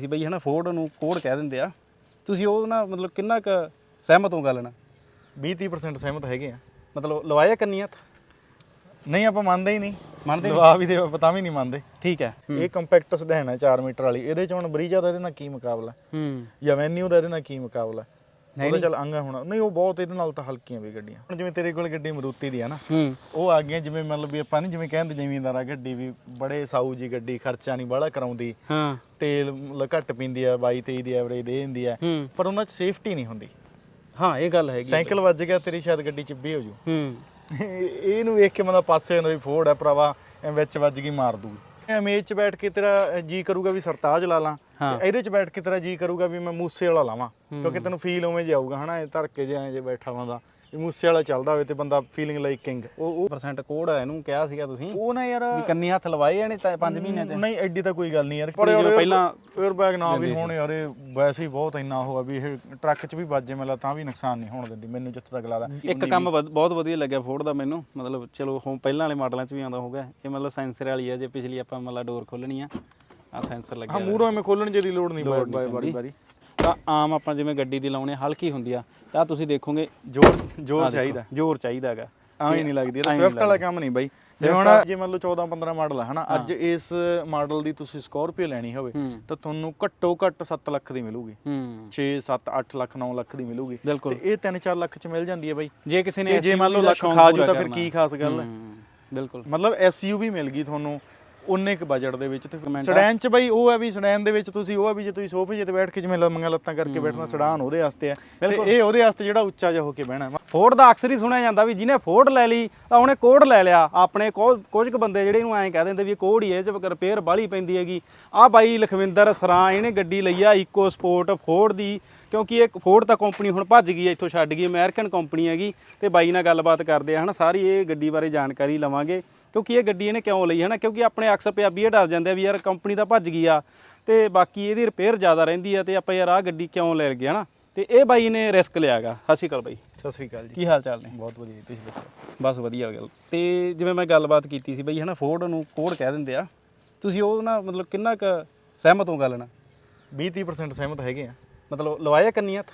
ਸੀ ਬਈ ਹਨਾ ਫੋਰਡ ਨੂੰ ਕੋਡ ਕਹਿ ਦਿੰਦੇ ਆ। ਤੁਸੀਂ ਉਹ ਨਾ ਮਤਲਬ ਕਿੰਨਾ ਕੁ ਸਹਿਮਤ ਹੋ ਗੱਲ ਨਾਲ? 20-30% ਸਹਿਮਤ ਹੈਗੇ ਆ। ਮਤਲਬ ਲਵਾਇਆ ਕੰਨੀ ਹੱਥ? ਨਹੀਂ ਆਪਾਂ ਮੰਨਦੇ ਹੀ ਨਹੀਂ। ਮੰਨਦੇ ਲਵਾ ਵੀ ਦੇ ਆਪਾਂ ਤਾਂ ਵੀ ਨਹੀਂ ਮੰਨਦੇ। ਠੀਕ ਹੈ। ਇਹ ਕੰਪੈਕਟ ਸਡੈਨ ਹੈ 4 ਮੀਟਰ ਵਾਲੀ। ਇਹਦੇ ਚ ਹੁਣ ਬਰੀਜਾ ਦਾ ਇਹਦੇ ਨਾਲ ਕੀ ਮੁਕਾਬਲਾ? ਹੂੰ। ਜਾਂ ਵੈਨਿਊ ਦਾ ਇਹਦੇ ਨਾਲ ਕੀ ਮੁਕਾਬਲਾ? ਉਹਦਾ ਚੱਲ ਅੰਗਾ ਹੋਣਾ। ਨਹੀਂ ਉਹ ਬਹੁਤ ਇਹਦੇ ਨਾਲ ਤਾਂ ਹਲਕੀਆਂ ਵੀ ਗੱਡੀਆਂ। ਹੁਣ ਜਿਵੇਂ ਤੇਰੇ ਕੋਲ ਗੱਡੀ ਮਰੂਤੀ ਦੀ ਆ ਨਾ ਉਹ ਆ ਗਈਆਂ ਜਿਵੇਂ ਮਤਲਬ ਵੀ ਆਪਾਂ ਨਹੀਂ ਜਿਵੇਂ ਕਹਿੰਦੇ ਜ਼ਿਮੀਂਦਾਰਾ ਗੱਡੀ ਵੀ ਬੜੇ ਸਾਊ ਜੀ ਗੱਡੀ ਖਰਚਾ ਨਹੀਂ ਬਾਹਲਾ ਕਰਾਉਂਦੀ। ਹਾਂ। ਤੇਲ ਮਤਲਬ ਘੱਟ ਪੀਂਦੀ ਆ 22 23 ਦੀ ਐਵਰੇਜ ਦੇ ਦਿੰਦੀ ਆ। ਪਰ ਉਹਨਾਂ 'ਚ ਸੇਫਟੀ ਨਹੀਂ ਹੁੰਦੀ। ਹਾਂ ਇਹ ਗੱਲ ਹੈਗੀ ਸਾਈਕਲ ਵੱਜ ਗਿਆ ਤੇਰੀ ਸ਼ਾਇਦ ਗੱਡੀ ਚਿੱਬੀ ਹੋ ਜੂ। ਹੂੰ। ਇਹਨੂੰ ਵੇਖ ਕੇ ਬੰਦਾ ਪਾਸੇ ਹੁੰਦਾ ਵੀ ਫੋੜ ਹੈ ਭਰਾਵਾ ਐ ਵਿੱਚ ਵੱਜ ਗਈ ਮਾਰ ਦੂ ਇਮੇਜ 'ਚ ਬੈਠ ਕੇ ਤੇਰਾ ਜੀ ਕਰੂਗਾ ਵੀ ਸਰਤਾਜ ਲਾ ਲਾਂ ਹਾਂ। ਤੇ ਇਹਦੇ 'ਚ ਬੈਠ ਕੇ ਤੇਰਾ ਜੀ ਕਰੂਗਾ ਵੀ ਮੈਂ ਮੂਸੇ ਵਾਲਾ ਲਾਵਾਂ ਕਿਉਂਕਿ ਤੈਨੂੰ ਫੀਲ ਉਵੇਂ ਜਿਹਾ ਆਊਗਾ ਹਨਾ ਇਹ ਧਰ ਕੇ ਜਿਹਾ ਜੇ ਬੈਠਾ ਹੁੰਦਾ ਵੀ ਮੂਸੇ ਵਾਲਾ ਚੱਲਦਾ ਹੋਵੇ ਤੇ ਬੰਦਾ ਫੀਲਿੰਗ ਲਾਈਕ ਕਿੰਗ ਉਹ ਉਹ ਪਰਸੈਂਟ ਕੋਡ ਹੈ ਇਹਨੂੰ ਕਿਹਾ ਸੀਗਾ ਤੁਸੀਂ। ਉਹ ਨਾ ਯਾਰ ਵੀ ਕੰਨੀ ਹੱਥ ਲਵਾਏ ਤਾਂ 5 ਮਹੀਨਿਆਂ ਚ। ਨਹੀਂ ਐਡੀ ਤਾਂ ਕੋਈ ਗੱਲ ਨਹੀਂ ਯਾਰ। ਪਰ ਜਦੋਂ ਪਹਿਲਾਂ 에ਅਰ ਬੈਗ ਨਾ ਵੀ ਹੋਣ ਯਾਰ ਇਹ ਵੈਸੇ ਹੀ ਬਹੁਤ ਇੰਨਾ ਹੋਆ ਵੀ ਇਹ ਟਰੱਕ 'ਚ ਵੀ ਵੱਜੇ ਮੇਲਾ ਤਾਂ ਵੀ ਨੁਕਸਾਨ ਨਹੀਂ ਹੋਣ ਦਿੰਦੀ ਮੈਨੂੰ ਜਿੱਥੇ ਤੱਕ ਲੱਗਦਾ। ਇੱਕ ਕੰਮ ਬਹੁਤ ਵਧੀਆ ਲੱਗਿਆ ਫੋਰਡ ਦਾ ਮੈਨੂੰ ਮਤਲਬ ਚਲੋ ਹੁਣ ਪਹਿਲਾਂ ਵਾਲੇ ਮਾਡਲਾਂ 'ਚ ਵੀ ਆਉਂਦਾ ਹੋਗਾ ਇਹ ਮਤਲਬ ਸੈਂਸਰ ਵਾਲੀ ਆ ਜੇ ਪਿਛਲੀ ਆਪਾਂ ਮਤਲਬ ਡੋਰ ਖੋਲਣੀ ਆ ਆ ਸੈਂਸਰ ਲੱਗਿਆ ਹਾਂ ਮੂਹਰੋਂ ਐਵੇਂ ਖੋਲਣ ਜਿਹੀ ਲੋੜ ਨਹੀਂ ਬਾਈ ਬਾਰੀ ਬਾਰੀ ਤਾਂ ਆਮ ਆਪਾਂ ਜਿਵੇਂ ਗੱਡੀ ਦੀ ਲਾਉਣੇ ਹਲਕੀ ਹੁੰਦੀ ਆ ਤਾਂ ਤੁਸੀਂ ਦੇਖੋਗੇ ਜ਼ੋਰ ਜ਼ੋਰ ਚਾਹੀਦਾ। ਜ਼ੋਰ ਚਾਹੀਦਾ ਹੈਗਾ। ਐਵੇਂ ਨਹੀਂ ਲੱਗਦੀ ਇਹ ਸਵਿਫਟ ਵਾਲਾ ਕੰਮ ਨਹੀਂ ਬਾਈ। ਜੇ ਹੁਣ ਜੇ ਮੰਨ ਲਓ 14 15 ਮਾਡਲ ਹੈ ਹਨਾ? ਅੱਜ ਇਸ ਮਾਡਲ ਦੀ ਤੁਸੀਂ ਸਕਾਰਪੀਓ ਲੈਣੀ ਹੋਵੇ ਤਾਂ ਤੁਹਾਨੂੰ ਘੱਟੋ ਘੱਟ 7 ਲੱਖ ਦੀ ਮਿਲੂਗੀ। ਹੂੰ। 6 7 8 ਲੱਖ 9 ਲੱਖ ਦੀ ਮਿਲੂਗੀ। ਤੇ ਇਹ 3 4 ਲੱਖ ਚ ਮਿਲ ਜਾਂਦੀ ਹੈ ਬਾਈ। ਜੇ ਕਿਸੇ ਨੇ ਜੇ ਮੰਨ ਲਓ ਲੱਖ ਖਾ ਜੂ ਤਾਂ ਫਿਰ। ਕੀ ਖਾਸ ਗੱਲ ਹੈ? ਹੂੰ, ਬਿਲਕੁਲ। ਮਤਲਬ ਐਸਯੂਵੀ ਮਿਲ ਗਈ ਤੁਹਾਨੂੰ ਉਨੇ ਕ ਬਜਟ ਦੇ ਵਿੱਚ ਤੇ। ਸਡੈਨ ਚ ਬਈ ਉਹ ਹੈ ਵੀ ਸਡੈਨ ਦੇ ਵਿੱਚ ਤੁਸੀਂ ਉਹ ਹੈ ਵੀ ਜੇ ਤੁਸੀਂ ਸੋਫੇ ਤੇ ਬੈਠ ਕੇ ਜਿਵੇਂ ਲੰਮੀਆਂ ਲੱਤਾਂ ਕਰਕੇ ਬੈਠਣਾ ਸਡਾਨ ਉਹਦੇ ਵਾਸਤੇ ਹੈ ਤੇ ਇਹ ਉਹਦੇ ਵਾਸਤੇ ਜਿਹੜਾ ਉੱਚਾ ਜਿਹਾ ਹੋ ਕੇ ਬਹਿਣਾ। ਫੋਰਡ ਦਾ ਅਕਸਰ ਹੀ ਸੁਣਿਆ ਜਾਂਦਾ ਵੀ ਜਿਹਨੇ ਫੋਰਡ ਲੈ ਲਈ ਤਾਂ ਉਹਨੇ ਕੋਡ ਲੈ ਲਿਆ। ਆਪਣੇ ਕੋ- ਕੁਝ ਕੁ ਬੰਦੇ ਜਿਹੜੇ ਨੂੰ ਐਂ ਕਹਿ ਦਿੰਦੇ ਵੀ ਕੋਡ ਹੀ ਇਹ ਚ ਰਿਪੇਅਰ ਬਾਹਲੀ ਪੈਂਦੀ ਹੈਗੀ। ਆ ਬਾਈ ਲਖਵਿੰਦਰ ਸਰਾਂ ਇਹਨੇ ਗੱਡੀ ਲਈ ਆ ਇਕੋ ਸਪੋਰਟ ਫੋਰਡ ਦੀ। ਕਿਉਂਕਿ ਇਹ ਫੋਰਡ ਤਾਂ ਕੰਪਨੀ ਹੁਣ ਭੱਜ ਗਈ ਹੈ ਇੱਥੋਂ ਛੱਡ ਗਈ ਅਮਰੀਕਨ ਕੰਪਨੀ ਹੈਗੀ ਤੇ ਬਾਈ ਨਾਲ ਗੱਲਬਾਤ ਕਰਦੇ ਆ ਹਨਾ ਸਾਰੀ ਇਹ ਗੱਡੀ ਬਾਰੇ ਜਾਣਕਾਰੀ ਲਵਾਂਗੇ। ਕਿਉਂਕਿ ਇਹ ਗੱਡੀ ਇਹਨੇ ਕਿਉਂ ਲਈ ਹਨਾ ਕਿਉਂਕਿ ਆਪਣੇ ਅਕਸਰ ਪੰਜਾਬੀ ਇਹ ਡਰ ਜਾਂਦੇ ਆ ਵੀ ਯਾਰ ਕੰਪਨੀ ਤਾਂ ਭੱਜ ਗਈ ਆ ਤੇ ਬਾਕੀ ਇਹਦੀ ਰਿਪੇਅਰ ਜ਼ਿਆਦਾ ਰਹਿੰਦੀ ਆ ਤੇ ਆਪਾਂ ਯਾਰ ਆ ਗੱਡੀ ਕਿਉਂ ਲੈ ਗਏ ਹਨਾ। ਤੇ ਇਹ ਬਾਈ ਨੇ ਰਿਸਕ ਲਿਆਗਾ ਸਤਿ ਸ਼੍ਰੀ ਅਕਾਲ ਬਾਈ। ਸਤਿ ਸ੍ਰੀ ਅਕਾਲ ਜੀ। ਕੀ ਹਾਲ ਚਾਲ ਨੇ? ਬਹੁਤ ਵਧੀਆ ਜੀ, ਤੁਸੀਂ ਦੱਸੋ? ਬਸ ਵਧੀਆ ਗੱਲ। ਤੇ ਜਿਵੇਂ ਮੈਂ ਗੱਲਬਾਤ ਕੀਤੀ ਸੀ ਬਈ ਹਨਾ ਫੋਰਡ ਨੂੰ ਕੋਡ ਕਹਿ ਦਿੰਦੇ ਆ ਤੁਸੀਂ ਉਹ ਨਾ ਮਤਲਬ ਕਿੰਨਾ ਕੁ ਸਹਿਮਤ ਹੋ ਗੱਲ ਨਾਲ? 20-30% ਸਹਿਮਤ ਹੈਗੇ ਆ। ਮਤਲਬ ਲਵਾਇਆ ਕੰਨੀ ਹੱਥ?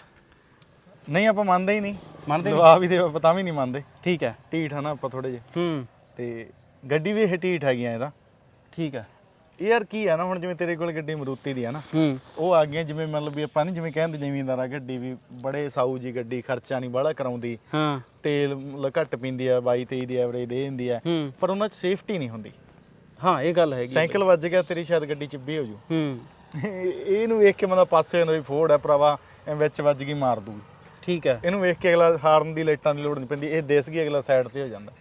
ਨਹੀਂ ਆਪਾਂ ਮੰਨਦੇ ਹੀ ਨਹੀਂ। ਮੰਨਦੇ ਲਵਾ ਵੀ ਦੇ ਆਪਾਂ ਤਾਂ ਵੀ ਨਹੀਂ ਮੰਨਦੇ। ਠੀਕ ਹੈ। ਢੀਠ ਆ ਨਾ ਆਪਾਂ ਥੋੜੇ ਜਿਹੇ। ਹੂੰ। ਤੇ ਗੱਡੀ ਵੀ ਇਹ ਢੀਠ ਹੈਗੀਆਂ ਇਹਦਾ। ਠੀਕ ਹੈ। ਯਾਰ ਕੀ ਆ ਨਾ ਹੁਣ ਜਿਵੇਂ ਤੇਰੇ ਕੋਲ ਗੱਡੀ ਮਰੂਤੀ ਦੀ ਆ ਨਾ ਉਹ ਆ ਗਈਆਂ ਜਿਵੇਂ ਮਤਲਬ ਵੀ ਆਪਾਂ ਨਹੀਂ ਜਿਵੇਂ ਕਹਿੰਦੇ ਜ਼ਿਮੀਂਦਾਰਾ ਗੱਡੀ ਵੀ ਬੜੇ ਸਾਊ ਜੀ ਗੱਡੀ ਖਰਚਾ ਨਹੀਂ ਬਾਹਲਾ ਕਰਾਉਂਦੀ। ਹਾਂ। ਤੇਲ ਮਤਲਬ ਘੱਟ ਪੀਂਦੀ ਆ 22 23 ਦੀ ਐਵਰੇਜ ਦੇ ਦਿੰਦੀ ਆ। ਪਰ ਉਹਨਾਂ 'ਚ ਸੇਫਟੀ ਨਹੀਂ ਹੁੰਦੀ। ਹਾਂ ਇਹ ਗੱਲ ਹੈਗੀ ਸਾਈਕਲ ਵੱਜ ਗਿਆ ਤੇਰੀ ਸ਼ਾਇਦ ਗੱਡੀ ਚਿੱਬੀ ਹੋ ਜੂ। ਹੂੰ। ਇਹਨੂੰ ਵੇਖ ਕੇ ਬੰਦਾ ਪਾਸੇ ਹੁੰਦਾ ਵੀ ਫੋੜ ਹੈ ਭਰਾਵਾ ਐ ਵਿੱਚ ਵੱਜ ਗਈ ਮਾਰ ਦੂ ਠੀਕ ਹੈ। ਇਹਨੂੰ ਵੇਖ ਕੇ ਅਗਲਾ ਹਾਰਨ ਦੀ ਲਾਈਟਾਂ ਦੀ ਲੋੜ ਨਹੀਂ ਪੈਂਦੀ ਇਹ ਦੇਸ ਗਈ ਅਗਲਾ ਸਾਈਡ ਤੇ ਹੋ ਜਾਂਦਾ।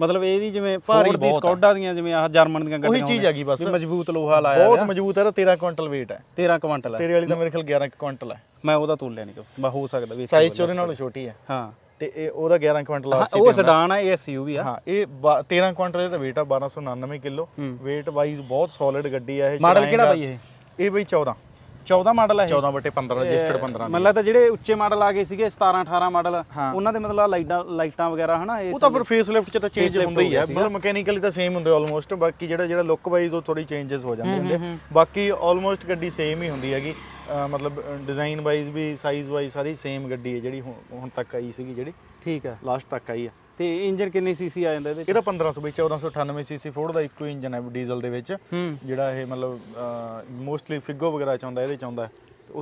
ਮਤਲਬ ਇਹ ਵੀ ਜਿਵੇਂ ਭਾਰੀ ਦੀ। ਸਕੌਡਾ ਦੀਆਂ ਜਿਵੇਂ ਆਹ ਜਰਮਨ ਦੀਆਂ ਗੱਡੀਆਂ ਉਹੀ ਚੀਜ਼ ਹੈਗੀ ਬਸ। ਮਜ਼ਬੂਤ ਲੋਹਾ ਲਾਇਆ ਬਹੁਤ ਮਜ਼ਬੂਤ ਹੈ ਤੇ 13 ਕੁਇੰਟਲ weight ਹੈ। 13 ਕੁਇੰਟਲ ਹੈ। ਤੇਰੇ ਵਾਲੀ ਤਾਂ ਮੇਰੇ ਖਿਆਲ 11 ਕੁਇੰਟਲ ਹੈ। ਮੈਂ ਉਹਦਾ ਤੋਲਿਆ ਨਹੀਂ ਬਾ ਹੋ ਸਕਦਾ ਵੀ ਸਾਈਜ਼ ਚ ਉਹਦੇ ਨਾਲੋਂ ਛੋਟੀ ਹੈ। ਹਾਂ। ਤੇ ਇਹ ਉਹਦਾ 11 ਕੁਇੰਟਲ ਆਰਸੀ ਉਹ ਸਡਾਨ ਆ ਇਹ ਐਸਯੂਵੀ ਆ। ਹਾਂ ਇਹ ਬਾ- 13 ਕੁਇੰਟਲ ਦਾ weight ਆ 1299 ਕਿਲੋ। weight ਵਾਈਜ਼ ਬਹੁਤ ਸੋਲਿਡ ਗੱਡੀ ਆ ਇਹ। ਮਾਡਲ ਕਿਹੜਾ ਬਾਈ ਇਹ? ਇਹ ਬਈ 14 14 ਮਾਡਲ ਹੈ ਇਹ। 14 ਬਟੇ 15 ਰਜਿਸਟਰਡ 15 ਮੈਨੂੰ ਲੱਗਦਾ ਜਿਹੜੇ ਉੱਚੇ ਮਾਡਲ ਆ ਗਏ ਸੀਗੇ 17 18 ਮਾਡਲ। ਉਹਨਾਂ ਦੇ ਮਤਲਬ ਲਾਈਟਾਂ ਲਾਈਟਾਂ ਵਗੈਰਾ ਹਨਾ ਇਹ ਉਹ ਤਾਂ ਫਿਰ ਫੇਸ ਲਿਫਟ ਚ ਤਾਂ ਚੇਂਜ ਹੁੰਦਾ ਹੀ ਹੋ ਮਤਲਬ ਮਕੈਨੀਕਲੀ ਤਾਂ ਸੇਮ ਹੁੰਦੇ ਆਲਮੋਸਟ ਬਾਕੀ ਜਿਹੜਾ ਜਿਹੜਾ ਲੁੱਕ ਵਾਈਜ਼ ਉਹ ਥੋੜੀ ਚੇਂਜਸ ਹੋ ਜਾਂਦੇ ਹੁੰਦੇ। ਬਾਕੀ ਆਲਮੋਸਟ ਗੱਡੀ ਸੇਮ ਹੀ ਹੁੰਦੀ ਹੈਗੀ। ਮਤਲਬ ਡਿਜ਼ਾਈਨ ਵਾਈਜ਼ ਵੀ ਸਾਈਜ਼ ਵਾਈਜ਼ ਸਾਰੀ ਸੇਮ ਗੱਡੀ ਹੈ ਜਿਹੜੀ ਹੁਣ ਤੱਕ ਆਈ ਸੀਗੀ ਜਿਹੜੀ। ਠੀਕ ਹੈ। ਲਾਸਟ ਤੱਕ ਆਈ ਹੈ ਤੇ ਇੰਜਨ ਕਿੰਨੀ ਸੀਸੀ ਆ ਜਾਂਦਾ ਇਹਦੇ ਚ? ਇਹਦਾ 1500 ਬਈ 1498 ਸੀਸੀ ਫੋਰਡ ਦਾ ਇੱਕੋ ਇੰਜਨ ਹੈ ਡੀਜ਼ਲ ਦੇ ਵਿੱਚ। ਹੂੰ। ਜਿਹੜਾ ਇਹ ਮਤਲਬ ਮੋਸਟਲੀ ਫਿਗੋ ਵਗੈਰਾ ਚ ਆਉਂਦਾ ਇਹਦੇ ਚ ਆਉਂਦਾ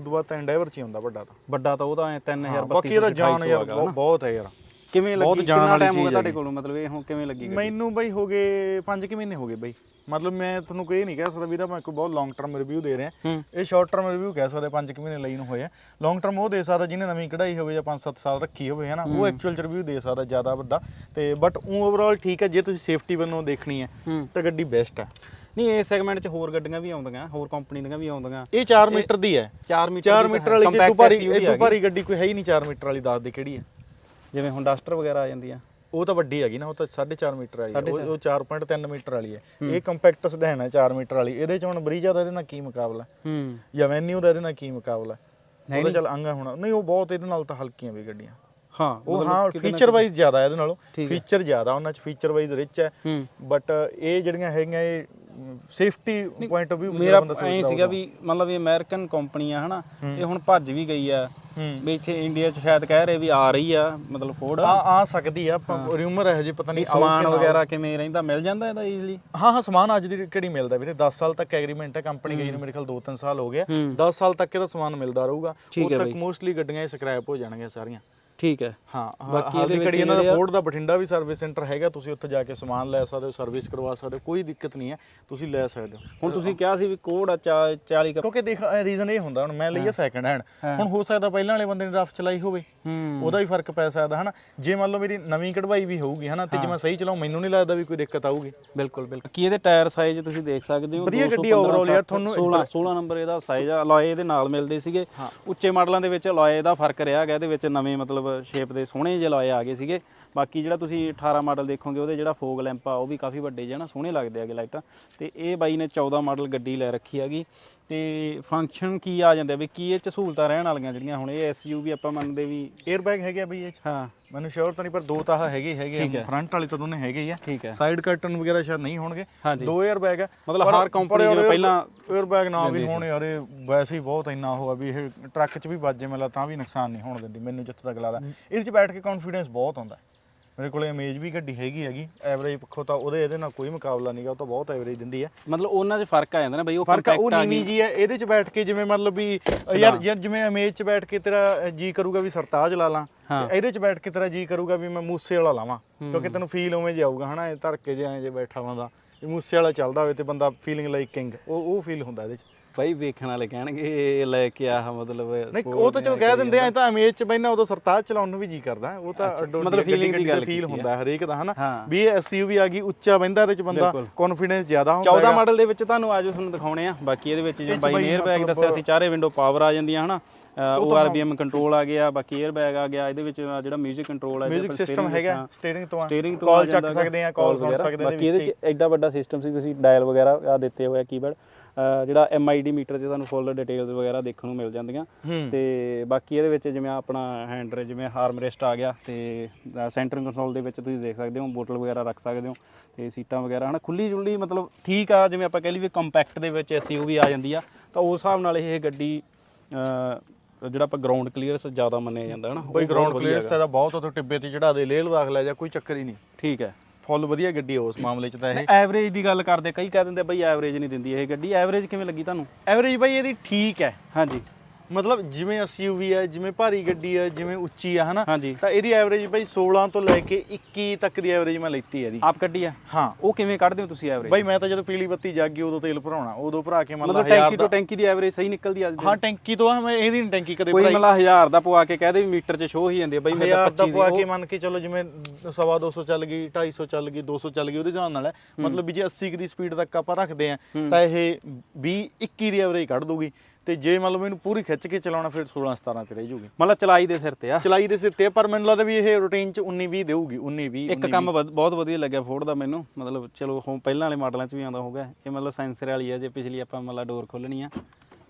ਤੋਂ ਬਾਅਦ ਤਾਂ ਐਂਡੇਵਰ ਚ ਹੀ ਆਉਂਦਾ ਵੱਡਾ ਤਾਂ। ਵੱਡਾ ਤਾਂ ਉਹਦਾ ਐ 3000 ਬਾਕੀ ਇਹਦਾ ਜਾਨ ਯਾਰ ਬਹੁਤ- ਹੈ ਯਾਰ। ਕਿਵੇਂ ਲੱਗੀ? ਕਿੰਨਾ ਟਾਈਮ ਹੋ ਗਿਆ ਤੁਹਾਡੇ। ਕੋਲੋਂ? ਮਤਲਬ ਇਹ ਹੁਣ ਕਿਵੇਂ ਲੱਗੀ? ਮੈਨੂੰ ਬਈ ਹੋ ਗਏ 5 ਕਿ ਮਹੀਨੇ ਹੋ ਗਏ ਬਈ। ਮਤਲਬ ਮੈਂ ਤੁਹਾਨੂੰ ਕੋਈ ਨਹੀਂ ਕਹਿ ਸਕਦਾ ਵੀ ਇਹਦਾ ਮੈਂ ਕੋਈ ਬਹੁਤ ਲੌਂਗ ਟਰਮ ਰਿਵਿਊ ਦੇ ਰਿਹਾ। ਹੂੰ। ਇਹ ਸ਼ਾਰਟ ਟਰਮ ਰਿਵਿਊ ਕਹਿ ਸਕਦੇ 5 ਕਿ ਮਹੀਨੇ ਲਈ ਨੂੰ ਹੋਏ ਆ। ਲੌਂਗ ਟਰਮ ਉਹ ਦੇ ਸਕਦਾ ਜਿਹਨੇ ਨਵੀਂ ਕਢਾਈ ਹੋਵੇ ਜਾਂ 5-7 ਸਾਲ ਰੱਖੀ ਹੋਵੇ ਹਨਾ? ਉਹ ਐਕਚੁਅਲ ਚ ਰਿਵਿਊ ਦੇ ਸਕਦਾ ਜ਼ਿਆਦਾ ਵੱਡਾ। ਤੇ ਬਟ ਓਵਰਆਲ ਠੀਕ ਹੈ ਜੇ ਤੁਸੀਂ ਸੇਫਟੀ ਵੱਲੋਂ ਦੇਖਣੀ ਹੈ ਹੂੰ। ਤਾਂ ਗੱਡੀ ਬੈਸਟ ਹੈ। ਨਹੀਂ ਇਹ ਸੈਗਮੈਂਟ 'ਚ ਹੋਰ ਗੱਡੀਆਂ ਵੀ ਆਉਂਦੀਆਂ ਹੋਰ ਕੰਪਨੀ ਦੀਆਂ ਵੀ ਆਉਂਦੀਆਂ। ਇਹ 4 ਮੀਟਰ ਦੀ ਹੈ। 4 ਮੀਟਰ 4 ਮੀਟਰ ਵਾਲੀ ਜੇ ਤੂੰ ਭਾਰੀ ਇਹ ਭਾਰੀ ਗੱਡੀ ਕੋਈ ਹੈ ਹੀ ਨਹੀਂ 4 ਮੀਟਰ ਵਾਲੀ ਦੱਸ ਦੇ ਕਿਹੜੀ ਹੈ। ਜਿਵੇਂ ਹੁਣ ਡਸਟਰ ਵਗੈਰਾ ਆ ਜਾਂਦੀ ਆ। ਉਹ ਤਾਂ ਵੱਡੀ ਹੈਗੀ ਨਾ ਉਹ ਤਾਂ 4.5 ਮੀਟਰ ਵਾਲੀ ਹੈ। ਉਹ- ਉਹ 4.3 ਮੀਟਰ ਵਾਲੀ ਹੈ। ਇਹ ਕੰਪੈਕਟ ਸਡੈਨ ਹੈ 4 ਮੀਟਰ ਵਾਲੀ। ਇਹਦੇ ਚ ਹੁਣ ਬਰੀਜਾ ਦਾ ਇਹਦੇ ਨਾਲ ਕੀ ਮੁਕਾਬਲਾ? ਹੂੰ। ਜਾਂ ਵੈਨਿਊ ਦਾ ਇਹਦੇ ਨਾਲ ਕੀ ਮੁਕਾਬਲਾ? ਉਹਦਾ ਚੱਲ ਅੰਗਾ ਹੋਣਾ। ਨਹੀਂ ਉਹ ਬਹੁਤ ਇਹਦੇ ਨਾਲ ਤਾਂ ਹਲਕੀਆਂ ਵੀ ਗੱਡੀਆਂ। ਹਾਂ ਉਹ ਹਾਂ ਫੀਚਰ ਵਾਈਜ਼ ਜ਼ਿਆਦਾ ਇਹਦੇ ਨਾਲੋਂ। ਫੀਚਰ ਜ਼ਿਆਦਾ ਉਹਨਾਂ ਚ ਫੀਚਰ ਵਾਈਜ਼ ਰਿਚ ਹੈ। ਬਟ ਇਹ ਜਿਹੜੀਆਂ ਹੈਗੀਆਂ ਇਹ ਸੇਫਟੀ ਪੁਆਇੰਟ ਆਫ View ਮੇਰਾ ਐਂ ਸੀਗਾ ਵੀ ਮਤਲਬ ਇਹ ਅਮਰੀਕਨ ਕੰਪਨੀ ਆ ਹਨਾ ਇਹ ਹੁਣ ਭੱਜ ਵੀ ਗਈ ਆ। ਵੀ ਇੱਥੇ ਇੰਡੀਆ 'ਚ ਸ਼ਾਇਦ ਕਹਿ ਰਹੇ ਵੀ ਆ ਰਹੀ ਆ ਮਤਲਬ ਫੋਰਡ ਆ ਆ ਸਕਦੀ ਆ ਰਿਊਮਰ ਹੈ। ਜੇ ਪਤਾ ਨਹੀਂ ਸਮਾਨ। ਵਗੈਰਾ ਕਿਵੇਂ ਰਹਿੰਦਾ ਮਿਲ ਜਾਂਦਾ ਇਹਦਾ ਈਜ਼ੀਲੀ ਹਾਂ ਹਾਂ ਸਮਾਨ ਅੱਜ ਦੀ ਕਿਹੜੀ ਮਿਲਦਾ ਵੀਰੇ? 10 ਸਾਲ ਤੱਕ ਐਗਰੀਮੈਂਟ ਹੈ ਕੰਪਨੀ ਗਈ ਨੂੰ ਮੇਰੇ ਖਿਆਲ 2-3 ਸਾਲ ਹੋ ਗਏ 10 ਸਾਲ ਤੱਕ ਇਹਦਾ ਸਮਾਨ ਮਿਲਦਾ ਰਹੂਗਾ। ਉਦੋਂ ਤੱਕ ਮੋਸਟਲੀ ਗੱਡੀਆਂ ਇਹ ਸਕ੍ਰੈਪ ਹੋ ਜਾਣਗੀਆਂ ਸਾਰੀਆਂ। ਠੀਕ ਹੈ। ਹਾਂ ਬਾਕੀ ਇਹਦੇ ਵਿੱਚ ਇਹਨਾਂ ਦਾ ਫੋਰਡ ਦਾ ਬਠਿੰਡਾ ਵੀ ਸਰਵਿਸ ਸੈਂਟਰ ਹੈਗਾ ਤੁਸੀਂ ਉੱਥੇ ਜਾ ਕੇ ਸਮਾਨ ਲੈ ਸਕਦੇ ਹੋ ਸਰਵਿਸ ਕਰਵਾ ਸਕਦੇ ਹੋ ਕੋਈ ਦਿੱਕਤ ਨਹੀਂ ਹੈ ਤੁਸੀਂ ਲੈ ਸਕਦੇ ਹੋ। ਹੁਣ ਤੁਸੀਂ ਕਿਹਾ ਸੀ ਵੀ ਕੋਡ ਆ 40 ਕੱਪ ਕਿਉਂਕਿ ਦੇਖ ਰੀਜ਼ਨ ਇਹ ਹੁੰਦਾ ਹੁਣ ਮੈਂ ਲਈ ਆ ਸੈਕੰਡ ਹੈਂਡ। ਹੁਣ ਹੋ ਸਕਦਾ ਪਹਿਲਾਂ ਵਾਲੇ ਬੰਦੇ ਨੇ ਰਫ ਚਲਾਈ ਹੋਵੇ। ਉਹਦਾ ਵੀ ਫ਼ਰਕ ਪੈ ਸਕਦਾ ਹਨਾ। ਜੇ ਮੰਨ ਲਓ ਮੇਰੀ ਨਵੀਂ ਕਢਵਾਈ ਵੀ ਹੋਊਗੀ ਹਨਾ ਤੇ ਜੇ ਮੈਂ ਸਹੀ ਚਲਾਉਂ ਮੈਨੂੰ ਨਹੀਂ ਲੱਗਦਾ ਵੀ ਕੋਈ ਦਿੱਕਤ ਆਊਗੀ। ਬਿਲਕੁਲ ਬਿਲਕੁਲ। ਕੀ ਇਹਦੇ ਟਾਇਰ ਸਾਈਜ਼ ਤੁਸੀਂ ਦੇਖ ਸਕਦੇ ਹੋ? ਵਧੀਆ 215, ਗੱਡੀ overall ਯਾਰ, ਤੁਹਾਨੂੰ 16 16 ਨੰਬਰ ਇਹਦਾ ਸਾਈਜ਼ ਆ। ਅਲੋਏ ਇਹਦੇ ਨਾਲ ਮਿਲਦੇ ਸੀਗੇ। ਉੱਚੇ ਮਾਡਲਾਂ ਦੇ ਵਿੱਚ ਅਲੋਏ ਦਾ ਫ਼ਰਕ ਰਿਹਾ ਗਿਆ ਇਹਦੇ ਵਿੱਚ ਨਵੇਂ ਮਤਲਬ ਸ਼ੇਪ ਦੇ ਸੋਹਣੇ ਜਿਹੇ ਅਲੋਏ ਆ ਗਏ ਸੀਗੇ। ਬਾਕੀ ਜਿਹੜਾ ਤੁਸੀਂ 18 ਮਾਡਲ ਦੇਖੋਗੇ, ਉਹਦੇ ਜਿਹੜਾ ਫੋਗ ਲੈਂਪ ਆ, ਉਹ ਵੀ ਕਾਫੀ ਵੱਡੇ ਜਿਹੇ ਨਾ, ਸੋਹਣੇ ਲੱਗਦੇ ਆਗੇ ਲਾਈਟਾਂ। ਤੇ ਇਹ ਬਾਈ ਨੇ 14 ਮਾਡਲ ਗੱਡੀ ਲੈ ਰੱਖੀ ਹੈਗੀ। ਤੇ ਫੰਕਸ਼ਨ ਕੀ ਆ ਜਾਂਦਾ ਵੀ ਕੀ ਇਹ ਚ ਸਹੂਲਤਾਂ ਰਹਿਣ ਵਾਲੀਆਂ ਜਿਹੜੀਆਂ ਹੁਣ ਇਹ ਐਸਯੂਵੀ ਆਪਾਂ ਮੰਨਦੇ ਵੀ 에ਅਰ ਹੈਗੇ ਆ ਬਈ ਇਹ 'ਚ? ਹਾਂ। ਮੈਨੂੰ ਸ਼ੋਰ ਤਾਂ ਨਹੀਂ ਪਰ ਦੋ ਤਾਂ ਹੈਗੇ ਹੈਗੇ ਫਰੰਟ ਵਾਲੇ ਤਾਂ ਦੋਨੇ ਹੈਗੇ ਹੀ ਆ। ਸਾਈਡ ਕਰਟਨ ਵਗੈਰਾ ਸ਼ਾਇਦ ਨਹੀਂ ਹੋਣਗੇ। ਦੋ 에ਅਰ ਬੈਗ ਆ। ਮਤਲਬ ਹਰ company ਜਿਵੇਂ ਪਹਿਲਾਂ 에ਅਰ ਨਾ ਵੀ ਹੋਣ ਯਾਰ ਵੈਸੇ ਹੀ ਬਹੁਤ ਇੰਨਾ ਹੋ ਆ ਵੀ ਇਹ ਟਰੱਕ 'ਚ ਵੀ ਵੱਜ ਜੇ ਮਿਲਾ ਤਾਂ ਵੀ ਨੁਕਸਾਨ ਨਹੀਂ ਹੋਣ ਦਿੰਦੀ ਮੈਨੂੰ ਜਿੱਥੇ ਤੱਕ ਲੱਗਦਾ। ਇਹਦੇ 'ਚ ਬੈਠ ਕੇ ਕੌਨਫੀਡੈਂਸ ਬਹੁਤ ਆਉਂਦਾ ਮੇਰੇ ਕੋਲੇ ਇਮੇਜ ਵੀ ਗੱਡੀ ਹੈਗੀ ਹੈਗੀ ਐਵਰੇਜ ਪੱਖੋਂ ਤਾਂ ਉਹਦੇ ਇਹਦੇ ਨਾਲ ਕੋਈ ਮੁਕਾਬਲਾ ਨਹੀਂਗਾ ਉਹ ਤਾਂ ਬਹੁਤ ਐਵਰੇਜ ਦਿੰਦੀ ਹੈ ਮਤਲਬ ਉਹਨਾਂ 'ਚ ਫ਼ਰਕ ਆ ਜਾਂਦਾ ਨਾ ਬਈ ਉਹ ਫ਼ਰਕ ਉਹ ਆ ਨੀਵੀਂ ਜੀ ਹੈ ਇਹਦੇ 'ਚ ਬੈਠ ਕੇ ਜਿਵੇਂ ਮਤਲਬ ਵੀ ਯਾਰ ਜੇ ਜਿਵੇਂ ਇਮੇਜ 'ਚ ਬੈਠ ਕੇ ਤੇਰਾ ਜੀ ਕਰੂਗਾ ਵੀ ਸਰਤਾਜ ਲਾ ਲਾਂ ਤੇ ਇਹਦੇ 'ਚ ਬੈਠ ਕੇ ਤੇਰਾ ਜੀ ਕਰੂਗਾ ਵੀ ਮੈਂ ਮੂਸੇ ਵਾਲਾ ਲਾਵਾਂ ਕਿਉਂਕਿ ਤੈਨੂੰ ਫੀਲ ਉਵੇਂ ਜਿਹਾ ਆਊਗਾ ਹਨਾ ਇਹ ਧਰ ਕੇ ਜੇ ਐਂ ਜੇ ਬੈਠਾ ਇਹ ਮੂਸੇ ਵਾਲਾ ਚੱਲਦਾ ਹੋਵੇ ਤੇ ਬੰਦਾ ਫੀਲਿੰਗ ਲਾਈਕ ਕਿੰਗ ਉਹ ਉਹ ਫੀਲ ਹੁੰਦਾ ਇਹਦੇ 'ਚ। ਭਾਈ ਵੇਖਣ ਵਾਲੇ ਕਹਿਣਗੇ ਇਹ ਲੈ ਕੇ ਆਹ ਮਤਲਬ ਨਹੀਂ ਉਹ ਤਾਂ ਚਲੋ ਕਹਿ ਦਿੰਦੇ ਆ ਤਾਂ ਅਮੇਜ ਚ ਬੈਨਾ ਉਦੋਂ ਸਰਤਾਜ ਚਲਾਉਣ ਨੂੰ ਵੀ ਜੀ ਕਰਦਾ। ਉਹ ਤਾਂ ਮਤਲਬ ਫੀਲਿੰਗ ਦੀ ਗੱਲ ਫੀਲ ਹੁੰਦਾ ਹਰੇਕ ਦਾ ਹਨਾ? ਵੀ ਇਹ ਐਸਯੂਵੀ ਆ ਗਈ ਉੱਚਾ ਬੈਂਦਾ ਇਹਦੇ ਚ ਬੰਦਾ ਕੌਨਫੀਡੈਂਸ ਜ਼ਿਆਦਾ ਹੁੰਦਾ 14 ਮਾਡਲ ਦੇ ਵਿੱਚ ਤੁਹਾਨੂੰ ਆਜੋ ਤੁਹਾਨੂੰ ਦਿਖਾਉਣੇ ਆ। ਬਾਕੀ ਇਹਦੇ ਵਿੱਚ ਜਿਵੇਂ ਬਾਈ 에ਅਰ ਬੈਗ ਦੱਸਿਆ ਸੀ ਚਾਰੇ ਵਿੰਡੋ ਪਾਵਰ ਆ ਜਾਂਦੀਆਂ ਹਨਾ? ORBM ਕੰਟਰੋਲ ਆ ਗਿਆ ਬਾਕੀ 에ਅਰ ਬੈਗ ਆ ਗਿਆ ਇਹਦੇ ਵਿੱਚ ਜਿਹੜਾ 뮤직 ਕੰਟਰੋਲ ਹੈ 뮤직 ਸਿਸਟਮ ਹੈਗਾ ਸਟੀering ਤੋਂ ਸਟੀering ਤੋਂ ਕਾਲ ਚੱਕ ਸਕਦੇ ਆ ਕਾਲ ਸੁਣ ਸਕਦੇ ਆ ਬਾਕੀ ਇਹਦੇ ਵਿੱਚ ਐਡਾ ਵੱਡਾ ਸਿਸਟਮ ਸੀ ਤੁਸੀਂ ਡਾਇਲ ਵਗੈਰਾ ਆ ਦਿੱਤੇ ਹੋਇਆ ਕੀਬੋਰਡ ਜਿਹੜਾ MID ਮੀਟਰ 'ਚ ਤੁਹਾਨੂੰ ਫੁੱਲ ਡਿਟੇਲਸ ਵਗੈਰਾ ਦੇਖਣ ਨੂੰ ਮਿਲ ਜਾਂਦੀਆਂ। ਹੂੰ। ਤੇ ਬਾਕੀ ਇਹਦੇ ਵਿੱਚ ਜਿਵੇਂ ਆਪਣਾ ਹੈਂਡ ਜਿਵੇਂ ਹਾਰਮ ਰੈਸਟ ਆ ਗਿਆ ਤੇ ਸੈਂਟਰਿੰਗ ਕੰਸੋਲ ਦੇ ਵਿੱਚ ਤੁਸੀਂ ਦੇਖ ਸਕਦੇ ਹੋ ਬੋਟਲ ਵਗੈਰਾ ਰੱਖ ਸਕਦੇ ਹੋ ਤੇ ਸੀਟਾਂ ਵਗੈਰਾ ਹਨਾ? ਖੁੱਲੀ ਜੁੱਲੀ ਮਤਲਬ ਠੀਕ ਆ ਜਿਵੇਂ ਆਪਾਂ ਕਹਿ ਲਈਏ ਕੰਪੈਕਟ ਦੇ ਵਿੱਚ ਐਸਯੂਵੀ ਆ ਜਾਂਦੀ ਆ ਤਾਂ ਉਸ ਹਿਸਾਬ ਨਾਲ ਇਹ ਗੱਡੀ ਜਿਹੜਾ ਆਪਾਂ ਗਰਾਊਂਡ ਕਲੀਅਰੈਂਸ ਜ਼ਿਆਦਾ ਮੰਨਿਆ ਜਾਂਦਾ ਹਨਾ? ਉਹ ਬਈ ਗਰਾਊਂਡ ਕਲੀਅਰਸ ਤਾਂ ਬਹੁਤ ਉਤੋਂ ਟਿੱਬੇ ਤੇ ਚੜਾ ਦੇ ਲੇਹ ਲਦਾਖ ਲੈ ਜਾ ਕੋਈ ਚੱਕਰ ਹੀ ਨਹੀਂ। ਠੀਕ ਹੈ। ਫੁੱਲ ਵਧੀਆ ਗੱਡੀ ਆ ਉਸ ਮਾਮਲੇ 'ਚ ਤਾਂ ਇਹ। ਐਵਰੇਜ ਦੀ ਗੱਲ ਕਰਦੇ ਕਈ ਕਹਿ ਦਿੰਦੇ ਬਈ ਐਵਰੇਜ ਨਹੀਂ ਦਿੰਦੀ ਇਹ ਗੱਡੀ। ਐਵਰੇਜ ਕਿਵੇਂ ਲੱਗੀ ਤੁਹਾਨੂੰ? ਐਵਰੇਜ ਬਾਈ ਇਹਦੀ ਠੀਕ ਹੈ। ਹਾਂਜੀ। ਮਤਲਬ ਜਿਵੇਂ ਐਸਯੂਵੀ ਹੈ ਜਿਵੇਂ ਭਾਰੀ ਗੱਡੀ ਹੈ ਜਿਵੇਂ ਉੱਚੀ ਆ ਹਨਾ? ਹਾਂਜੀ। ਤਾਂ ਇਹਦੀ ਐਵਰੇਜ ਬਾਈ 16 ਤੋਂ ਲੈ ਕੇ 21 ਤੱਕ ਦੀ ਐਵਰੇਜ ਮੈਂ ਲੈਤੀ ਹੈ ਇਹਦੀ। ਆਪ ਗੱਡੀ ਆ? ਹਾਂ। ਉਹ ਕਿਵੇਂ ਕੱਢਦੇ ਹੋ ਤੁਸੀਂ ਐਵਰੇਜ ਬਾਈ ਮੈਂ ਤਾਂ ਜਦੋਂ ਪੀਲੀ ਬੱਤੀ ਜਾਗ ਗਈ ਉਦੋਂ ਤੇਲ ਭਰਾਉਣਾ। ਉਦੋਂ ਭਰਾ ਕੇ ਮੰਨ ਲਾ ਮਤਲਬ 1000 ਟੈਂਕੀ ਦਾ ਤੋਂ ਟੈਂਕੀ ਦੀ ਐਵਰੇਜ ਸਹੀ ਨਿਕਲਦੀ ਆ ਅੱਜ ਹਾਂ ਟੈਂਕੀ ਤੋਂ ਆ ਮੈਂ ਇਹਦੀ ਨੀ ਟੈਂਕੀ ਕਦੇ ਕੋਈ ਭਰਾਈ। ਮਤਲਬ 1000 ਦਾ ਪਵਾ ਕੇ ਕਹਦੇ ਵੀ ਮੀਟਰ 'ਚ ਸ਼ੋ ਹੀ ਜਾਂਦੀ ਆ ਬਈ ਤਾਂ 1000 ਦਾ 25 ਪਵਾ ਦੀ ਕੇ ਮੰਨ ਕੇ ਚਲੋ ਜਿਵੇਂ ਸਵਾ 200 ਚੱਲ ਗਈ 250 ਚੱਲ ਗਈ 200 ਚੱਲ ਗਈ ਉਹਦੇ ਹਿਸਾਬ ਨਾਲ ਹੈ। ਮਤਲਬ ਵੀ ਜੇ 80 ਕੁ ਦੀ ਸਪੀਡ ਤੱਕ ਆਪਾਂ ਰੱਖਦੇ ਆ ਤਾਂ ਇਹ 20 21 ਦੀ ਐਵਰੇਜ ਕੱਢ ਦੂਗੀ ਤੇ ਜੇ ਮੰਨ ਲਓ ਇਹਨੂੰ ਪੂਰੀ ਖਿੱਚ ਕੇ ਚਲਾਉਣਾ ਫਿਰ 16 17 ਤੇ ਰਹਿ ਜੂਗੀ। ਮਤਲਬ ਚਲਾਈ ਦੇ ਸਿਰ ਤੇ ਆ? ਚਲਾਈ ਦੇ ਸਿਰ ਤੇ ਪਰ ਮੈਨੂੰ ਲੱਗਦਾ ਵੀ ਇਹ ਰੂਟੀਨ ਚ 19 20 ਦੇਊਗੀ 19 20 ਇੱਕ ਕੰਮ ਵਧ- ਬਹੁਤ ਵਧੀਆ ਲੱਗਿਆ ਫੋਰਡ ਦਾ ਮੈਨੂੰ। ਮਤਲਬ ਚਲੋ ਹੁਣ ਪਹਿਲਾਂ ਵਾਲੇ ਮਾਡਲਾਂ 'ਚ ਵੀ ਆਉਂਦਾ ਹੋਗਾ ਇਹ ਮਤਲਬ ਸੈਂਸਰ ਵਾਲੀ ਆ ਜੇ ਪਿਛਲੀ ਆਪਾਂ ਮਤਲਬ ਡੋਰ ਖੋਲਣੀ ਆ।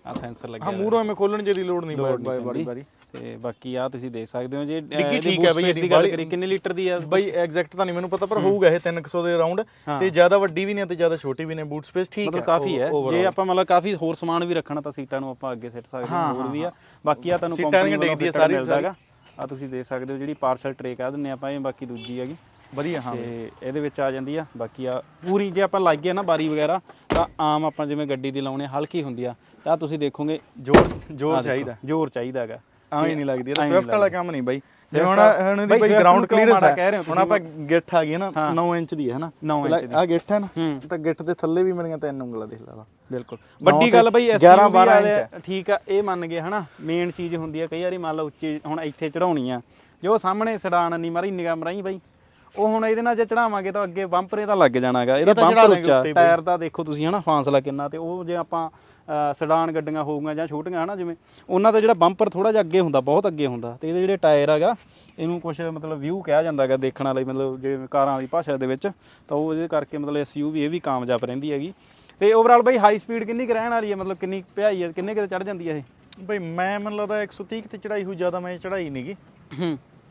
ਆ ਸੈਂਸਰ ਲੱਗਿਆ ਹਾਂ ਮੂਹਰੋਂ ਐਵੇਂ ਖੋਲਣ ਦੀ ਲੋੜ ਨਹੀਂ ਲੋੜ ਬਾਈ ਪੈਂਦੀ। ਬਾਰੀ। ਤੇ ਬਾਕੀ ਆ ਤੁਸੀਂ ਦੇਖ ਸਕਦੇ ਹੋ ਜੇ ਡਿੱਗੀ ਠੀਕ ਹੈ ਬਈ ਦੀ ਇਹਦੀ ਗੱਲ ਕਰੀ ਕਿੰਨੇ ਲੀਟਰ ਦੀ ਆ ਬਾਈ ਐਗਜ਼ੈਕਟ ਤਾਂ ਨਹੀਂ ਮੈਨੂੰ ਪਤਾ ਪਰ ਹੋਊਗਾ ਇਹ 300 ਦੇ ਅਰਾਊਂਡ ਤੇ ਜ਼ਿਆਦਾ ਵੱਡੀ ਵੀ ਨਹੀਂ ਤੇ ਜ਼ਿਆਦਾ ਛੋਟੀ ਵੀ ਨਹੀਂ ਬੂਟ ਸਪੇਸ ਠੀਕ ਹੈ। ਮਤਲਬ ਕਾਫੀ ਹੈ। ਜੇ ਆਪਾਂ ਮਤਲਬ ਕਾਫੀ ਹੋਰ ਸਮਾਨ ਵੀ ਰੱਖਣਾ ਤਾਂ ਸੀਟਾਂ ਨੂੰ ਆਪਾਂ ਅੱਗੇ ਸਿੱਟ ਸਕਦੇ ਹਾਂ ਹੋਰ ਵੀ ਆ। ਬਾਕੀ ਆ ਤੁਹਾਨੂੰ ਕੰਪਨੀ ਵੱਲੋਂ ਡਿੱਗਦੀਆਂ fitted ਸਾਰੀ- ਆ ਤੁਸੀਂ ਦੇਖ ਸਕਦੇ ਹੋ ਜਿਹੜੀ ਪਾਰਸਲ ਟਰੇ ਕਹਿ ਦਿੰਨੇ ਆਪਾਂ ਇਹ ਬਾਕੀ ਦੂਜੀ ਹੈਗੀ। ਵਧੀਆ ਹਾਂ। ਤੇ ਇਹਦੇ ਵਿੱਚ ਆ ਜਾਂਦੀ ਆ ਬਾਕੀ ਆ ਪੂਰੀ ਜੇ ਆਪਾਂ ਲਾਈਏ ਨਾ ਬਾਰੀ ਵਗੈਰਾ ਤਾਂ ਆਮ ਆਪਾਂ ਜਿਵੇਂ ਗੱਡੀ ਦੀ ਲਾਉਣੇ ਹਲਕੀ ਹੁੰਦੀ ਆ ਤਾਂ ਤੁਸੀਂ ਦੇਖੋਗੇ ਜ਼ੋਰ ਜ਼ੋਰ ਚਾਹੀਦਾ। ਜ਼ੋਰ ਚਾਹੀਦਾ ਹੈਗਾ। ਹੀ ਨਹੀਂ ਲੱਗਦੀ ਨੀ ਸਵਿਫਟ ਵਾਲਾ ਕੰਮ ਨਹੀਂ ਬਾਈ। ਜਿਵੇਂ ਹੁਣ ਹੁਣ ਇਹਦੀ ਬਾਈ ਗਰਾਊਂਡ ਕਲੀਅਰੈਂਸ ਹੋ ਹੁਣ ਆਪਾਂ ਗਿੱਠ ਆ ਗਈ ਨਾ 9 ਇੰਚ ਦੀ ਹੈ ਨਾ 9 ਇੰਚ ਦੀ। ਆ ਗਿੱਠ ਹੈ ਨਾ। ਤਾਂ ਗਿੱਠ ਦੇ ਥੱਲੇ ਵੀ ਮੇਰੀਆਂ ਤਿੰਨ ਉਂਗਲਾਂ ਦੇਖ ਲਾ ਬਿਲਕੁਲ। ਵੱਡੀ ਗੱਲ ਬਈ 11 SUV 12 ਵਾਲੇ ਇੰਚ। ਠੀਕ ਆ ਇਹ ਮੰਨ ਗਏ ਹਨਾ ਮੇਨ ਚੀਜ਼ ਹੁੰਦੀ ਆ ਕਈ ਵਾਰੀ ਮੰਨ ਲਓ ਉੱਚੀ ਹੁਣ ਇੱਥੇ ਚੜਾਉਣੀ ਆ। ਜੋ ਸਾਹਮਣੇ ਸਡਾਨ ਨਹੀਂ ਮਾਰੀ ਨਿਗਾਹ ਮਰਾਈ ਬਈ। ਉਹ ਹੁਣ ਇਹਦੇ ਨਾਲ ਜੇ ਚੜਾਵਾਂਗੇ ਤਾਂ ਅੱਗੇ ਬੰਪਰ ਇਹਦਾ ਲੱਗ ਜਾਣਾਗਾ। ਇਹਦਾ ਤਾਂ ਬੰਪਰ ਉੱਚਾ। ਟਾਇਰ ਦਾ ਦੇਖੋ ਤੁਸੀਂ ਹਨਾ ਫਾਸਲਾ ਕਿੰਨਾ ਤੇ ਉਹ ਜੇ ਆਪਾਂ ਸਡਾਨ ਗੱਡੀਆਂ ਹੋਊਗੀਆਂ ਜਾਂ ਛੋਟੀਆਂ ਹਨਾ ਜਿਵੇਂ ਉਹਨਾਂ ਦਾ ਜਿਹੜਾ ਬੰਪਰ ਥੋੜਾ ਜਿਹਾ ਅੱਗੇ ਹੁੰਦਾ ਬਹੁਤ ਅੱਗੇ ਹੁੰਦਾ। ਤੇ ਇਹਦੇ ਜਿਹੜੇ ਟਾਇਰ ਹੈਗਾ ਇਹਨੂੰ ਕੁਝ ਮਤਲਬ ਵਿਊ ਕਿਹਾ ਜਾਂਦਾ ਹੈਗਾ ਦੇਖਣ ਵਾਲੇ ਮਤਲਬ ਜਿਵੇਂ ਕਾਰਾਂ ਵਾਲੀ ਭਾਸ਼ਾ ਦੇ ਵਿੱਚ ਤਾਂ ਉਹ ਇਹਦੇ ਕਰਕੇ ਮਤਲਬ ਐਸਯੂਵੀ ਇਹ ਵੀ ਕਾਮਯਾਬ ਰਹਿੰਦੀ ਹੈਗੀ। ਤੇ ਓਵਰਆਲ ਬਈ ਹਾਈ ਸਪੀਡ ਕਿੰਨੀ ਕੁ ਰਹਿਣ ਵਾਲੀ ਹੈ? ਮਤਲਬ ਕਿੰਨੀ ਭਜਾਈ ਹੈ ਕਿੰਨੇ ਕਿਤੇ ਚੜ ਜਾਂਦੀ ਹੈ ਇਹ? ਬਈ ਮੈਂ ਮੈਨੂੰ ਲੱਗਦਾ 130 ਤੇ ਚੜਾਈ ਹੋਈ ਜ਼ਿਆਦਾ ਮੈਂ ਚੜਾਈ ਨਹੀਂਗੀ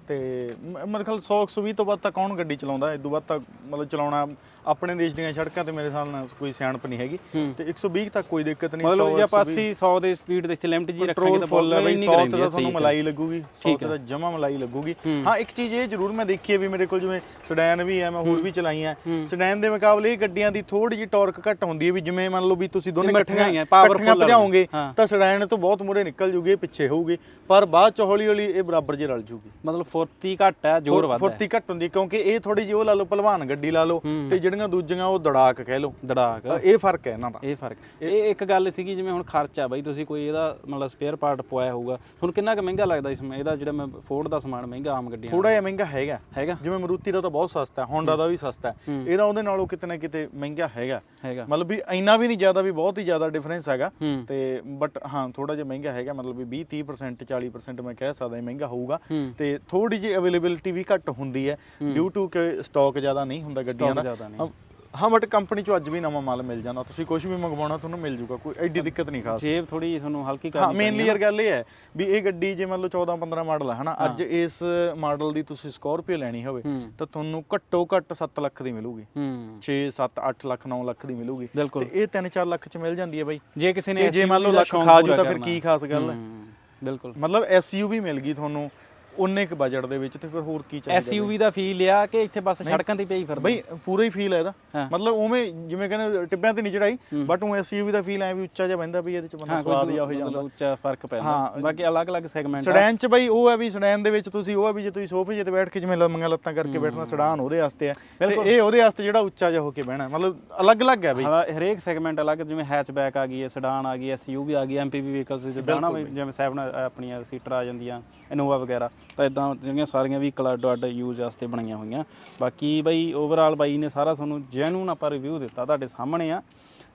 ਤੇ ਮ- ਮੇਰੇ ਖਿਆਲ 100 120 ਤੋਂ ਵੱਧ ਤਾਂ ਕੌਣ ਗੱਡੀ ਚਲਾਉਂਦਾ? ਇਸ ਤੋਂ ਵੱਧ ਤਾਂ ਮਤਲਬ ਚਲਾਉਣਾ ਆਪਣੇ ਦੇਸ਼ ਦੀਆਂ ਸੜਕਾਂ ਤੇ ਮੇਰੇ ਹਿਸਾਬ ਨਾਲ ਕੋਈ ਸਿਆਣਪ ਨਹੀਂ ਹੈਗੀ। ਤੇ 120 ਤੱਕ ਕੋਈ ਦਿੱਕਤ ਨਹੀਂ ਮਤਲਬ ਜੇ ਆਪਾਂ 120 80 100 ਦੇ ਸਪੀਡ ਦੇ ਇੱਥੇ ਲਿਮਟ ਜੀ ਰੱਖਾਂਗੇ ਤਾਂ ਫੁੱਲ ਬਈ ਇੰਨੀ 100 ਕੁ ਤੇ ਤੁਹਾਨੂੰ। ਮਲਾਈ ਲੱਗੂਗੀ 100 ਠੀਕ ਤੇ ਤਾਂ ਜਮਾ ਮਲਾਈ ਲੱਗੂਗੀ ਹੂੰ। ਇੱਕ ਚੀਜ਼ ਇਹ ਜ਼ਰੂਰ ਮੈਂ ਦੇਖੀ ਹੈ ਵੀ ਮੇਰੇ ਕੋਲ ਜਿਵੇਂ ਸਡੈਨ ਵੀ ਹੈ ਮੈਂ ਹੋਰ ਵੀ ਚਲਾਈਆਂ। ਸਡੈਨ ਦੇ ਮੁਕਾਬਲੇ ਇਹ ਗੱਡੀਆਂ ਦੀ ਥੋੜੀ ਜਿਹੀ ਟਾਰਕ ਘੱਟ ਹੁੰਦੀ ਹੈ ਵੀ ਜਿਵੇਂ ਮੰਨ ਲਓ ਵੀ ਤੁਸੀਂ ਦੋਨੇ ਇਕੱਠੀਆਂ ਇਕੱਠੀਆਂ ਭਜਾਓਗੇ। ਤਾਂ ਸਡੈਨ ਤੋਂ ਬਹੁਤ ਮੂਰੇ ਨਿਕਲ ਜੂਗੀ ਪਿੱਛੇ ਹੋਊਗੀ ਪਰ ਬਾਅਦ ਚ ਹੌਲੀ ਹੌਲੀ ਇਹ ਬਰਾਬਰ ਜੇ ਰਲ ਜੂਗੀ ਮਤਲਬ ਫੁਰਤੀ ਘੱਟ ਹੈ ਜ਼ੋਰ ਵੱਧ ਹੈ ਫੁਰਤੀ ਘੱਟ ਹੁੰਦੀ ਕਿਉਂਕਿ ਇਹ ਥੋੜੀ ਜਿਹੀ ਉਹ ਲਾ ਲਓ ਭਲਵਾਨ ਗੱਡੀ ਲਾ ਲਓ। ਤੇ ਜਿਹੜੀਆਂ ਦੂਜੀਆਂ ਉਹ ਦੜਾਕ ਕਹਿ ਲਓ। ਦੜਾਕ। ਅ, ਇਹ ਫ਼ਰਕ ਹੈ ਇਹਨਾਂ ਦਾ। ਇਹ ਫ਼ਰਕ। ਇਹ ਇੱਕ ਗੱਲ ਸੀਗੀ ਜਿਵੇਂ ਹੁਣ ਖਰਚਾ ਬਾਈ ਤੁਸੀਂ ਕੋਈ ਇਹਦਾ ਮਤਲਬ ਸਪੇਅਰ ਪਾਰਟ ਪਵਾਇਆ ਹੋਊਗਾ। ਤੁਹਾਨੂੰ ਕਿੰਨਾ ਕੁ ਮਹਿੰਗਾ ਲੱਗਦਾ ਇਸ ਇਹਦਾ ਜਿਹੜਾ ਮੈਂ ਫੋਰਡ ਦਾ ਸਮਾਨ ਮਹਿੰਗਾ ਆਮ ਗੱਡੀਆਂ ਥੋੜਾ ਜਿਹਾ ਮਹਿੰਗਾ ਹੈਗਾ। ਹੈਗਾ? ਜਿਵੇਂ ਮਰੂਤੀ ਦਾ ਤਾਂ ਬਹੁਤ ਸਸਤਾ ਹੈ ਹੋਂਡਾ ਦਾ ਵੀ ਸਸਤਾ। ਹੈ। ਹੂੰ। ਇਹਦਾ ਉਹਦੇ ਨਾਲੋਂ ਕਿਤੇ ਨਾ ਕਿਤੇ ਮਹਿੰਗਾ ਹੈਗਾ। ਹੈਗਾ। ਮਤਲਬ ਵੀ ਇੰਨਾ ਵੀ ਨਹੀਂ ਜ਼ਿਆਦਾ ਵੀ ਬਹੁਤ ਹੀ ਜ਼ਿਆਦਾ ਡਿਫਰੈਂਸ ਹੈਗਾ। ਹੂੰ। ਤੇ ਬਟ ਹਾਂ ਥੋੜਾ ਜਿਹਾ ਮਹਿੰਗਾ ਹੈਗਾ ਮਤਲਬ ਵੀ 20 30% 40% ਮੈਂ ਕਹਿ ਸਕਦਾ ਇਹ ਮਹਿੰਗਾ ਹੋਊਗਾ। ਹੂੰ। ਤੇ ਥੋੜੀ ਜਿਹੀ ਅਵੇਲੇਬਿਲਿਟੀ ਵੀ ਘੱਟ ਹੁੰਦੀ ਹੈ। ਡਿਊ ਟੂ ਕਿ ਸਟਾਕ ਜ਼ਿਆਦਾ ਨਹੀਂ ਹੁੰਦਾ ਗੱਡੀਆਂ ਦਾ। ਜ਼ਿਆਦਾ ਨਹੀਂ। ਹਾਂ- ਹਾਂ ਬਟ ਕੰਪਨੀ ਚੋਂ ਅੱਜ ਵੀ ਨਵਾਂ ਮਾਲ ਮਿਲ ਜਾਂਦਾ। ਤੁਸੀਂ ਕੁਝ ਵੀ ਮੰਗਵਾਉਣਾ ਤੁਹਾਨੂੰ ਮਿਲ ਜੂਗਾ ਕੋਈ ਐਡੀ ਦਿੱਕਤ ਨਹੀਂ ਖਾਸ। ਜੇਬ ਥੋੜੀ ਤੁਹਾਨੂੰ ਹਲਕੀ ਹਾਂ ਕਰਨੀ ਮੇਨਲੀ ਯਾਰ ਗੱਲ ਇਹ ਹੈ ਵੀ ਇਹ ਗੱਡੀ ਜੇ ਮੰਨ ਲਓ 14 15 ਮਾਡਲ ਹੈ ਹਨਾ? ਅੱਜ ਇਸ ਮਾਡਲ ਦੀ ਤੁਸੀਂ ਸਕਾਰਪੀਓ ਲੈਣੀ ਹੋਵੇ ਹੂੰ। ਤਾਂ ਤੁਹਾਨੂੰ ਘੱਟੋ ਘੱਟ 7 ਲੱਖ ਦੀ ਮਿਲੂਗੀ। ਹੂੰ। 6 7 8 ਲੱਖ 9 ਲੱਖ ਦੀ ਮਿਲੂਗੀ। ਤੇ ਇਹ 3-4 ਲੱਖ ਚ ਮਿਲ ਜਾਂਦੀ ਹੈ ਬਾਈ। ਜੇ ਕਿਸੇ ਨੇ ਜੇ ਮੰਨ ਲਓ ਲੱਖ ਖਾ ਜੂ ਤਾਂ ਫਿਰ। ਕੀ ਖਾਸ ਗੱਲ ਹੈ? ਹੂੰ, ਬਿਲਕੁਲ। ਮਤਲਬ ਐਸਯੂਵੀ ਮਿਲ ਗਈ ਤੁਹਾਨੂੰ। ਉਨੇ ਕ ਬਜਟ ਦੇ ਵਿੱਚ ਤੇ ਫਿਰ ਹੋਰ ਕੀ ਚਾਹੀਦਾ ਐਸਯੂਵੀ ਦਾ ਫੀਲ ਆ ਕਿ ਇੱਥੇ ਬਸ ਸੜਕਾਂ ਤੇ ਪਈ ਫਿਰਦਾ ਬਈ ਪੂਰਾ ਹੀ ਫੀਲ ਹੈ ਇਹਦਾ। ਮਤਲਬ ਉਵੇਂ ਜਿਵੇਂ ਕਹਿੰਦੇ ਟਿੱਬਿਆਂ ਤੇ ਨਹੀਂ ਚੜਾਈ ਬਟ ਉਹ ਐਸਯੂਵੀ ਦਾ ਫੀਲ ਐ ਵੀ ਉੱਚਾ ਜਿਹਾ ਬੰਦਾ ਵੀ ਇਹਦੇ ਚ ਬੰਦਾ ਸਵਾਦ ਜਿਹਾ ਹੋ ਜਾਂਦਾ। ਉੱਚਾ ਫ਼ਰਕ ਪੈਂਦਾ। ਹਾਂ। ਬਾਕੀ ਅਲੱਗ-ਅਲੱਗ ਸੈਗਮੈਂਟ ਆ। ਸਡੈਨ ਚ ਬਈ ਉਹ ਹੈ ਵੀ ਸਡੈਨ ਦੇ ਵਿੱਚ ਤੁਸੀਂ ਉਹ ਹੈ ਵੀ ਜੇ ਤੁਸੀਂ ਸੋਫੇ 'ਤੇ ਬੈਠ ਕੇ ਜਿਵੇਂ ਲੰਮੀਆਂ ਲੱਤਾਂ ਕਰਕੇ ਬੈਠਣਾ ਸਡਾਨ ਉਹਦੇ ਵਾਸਤੇ ਹੈ ਤੇ ਇਹ ਉਹਦੇ ਵਾਸਤੇ ਜਿਹੜਾ ਉੱਚਾ ਜਿਹਾ ਹੋ ਕੇ ਬਹਿਣਾ ਮਤਲਬ ਅਲੱਗ-ਅਲੱਗ ਹੈ ਬਈ। ਹਰੇਕ ਸੈਗਮੈਂਟ ਅਲੱਗ ਜਿਵੇਂ ਹੈਚਬੈਕ ਆ ਗਈ ਹੈ ਸਡਾਨ ਆ ਗਈ ਐਸਯੂਵੀ ਆ ਗਈ ਐਮਪੀਵੀ ਵਹੀਕਲਸ ਜਿਵੇਂ 7 ਆਪਣੀਆਂ ਸੀਟਰ ਆ ਜਾਂਦੀਆਂ ਇਨੋਵਾ ਵਗੈਰਾ। ਤਾਂ ਇਦਾਂ ਜਿਹੜੀਆਂ ਸਾਰੀਆਂ ਵਹੀਕਲ ਅੱਡ ਅੱਡ ਯੂਜ਼ ਵਾਸਤੇ ਬਣਾਈਆਂ ਹੋਈਆਂ। ਬਾਕੀ ਬਈ ਓਵਰਆਲ ਬਾਈ ਨੇ ਸਾਰਾ ਤੁਹਾਨੂੰ ਜੈਨੂਨ ਆਪਾਂ ਰਿਵਿਊ ਦਿੱਤਾ ਤੁਹਾਡੇ ਸਾਹਮਣੇ ਆ।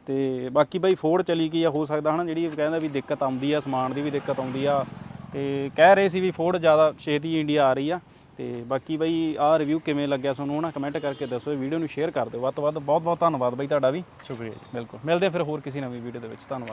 ਤੇ ਬਾਕੀ ਬਈ ਫੋਰਡ ਚਲੀ ਗਈ ਆ ਹੋ ਸਕਦਾ ਹਨਾ ਜਿਹੜੀ ਕਹਿੰਦਾ ਵੀ ਦਿੱਕਤ ਆਉਂਦੀ ਆ ਸਮਾਨ ਦੀ ਵੀ ਦਿੱਕਤ ਆਉਂਦੀ ਆ। ਤੇ ਕਹਿ ਰਹੇ ਸੀ ਵੀ ਫੋਰਡ ਜ਼ਿਆਦਾ ਛੇਤੀ ਇੰਡੀਆ ਆ ਰਹੀ ਆ। ਤੇ ਬਾਕੀ ਬਈ ਆਹ ਰਿਵਿਊ ਕਿਵੇਂ ਲੱਗਿਆ ਤੁਹਾਨੂੰ ਨਾ ਕਮੈਂਟ ਕਰਕੇ ਦੱਸੋ ਵੀਡੀਓ ਨੂੰ ਸ਼ੇਅਰ ਕਰ ਦਿਓ। ਵੱਧ ਤੋਂ ਵੱਧ ਬਹੁਤ ਬਹੁਤ ਧੰਨਵਾਦ ਬਈ ਤੁਹਾਡਾ ਵੀ। ਸ਼ੁਕਰੀਆ ਜੀ। ਬਿਲਕੁਲ। ਮਿਲਦੇ ਫਿਰ ਹੋਰ ਕਿਸੇ ਨਵੀਂ ਵੀਡੀਓ ਦੇ ਵਿੱਚ। ਧੰਨਵਾਦ।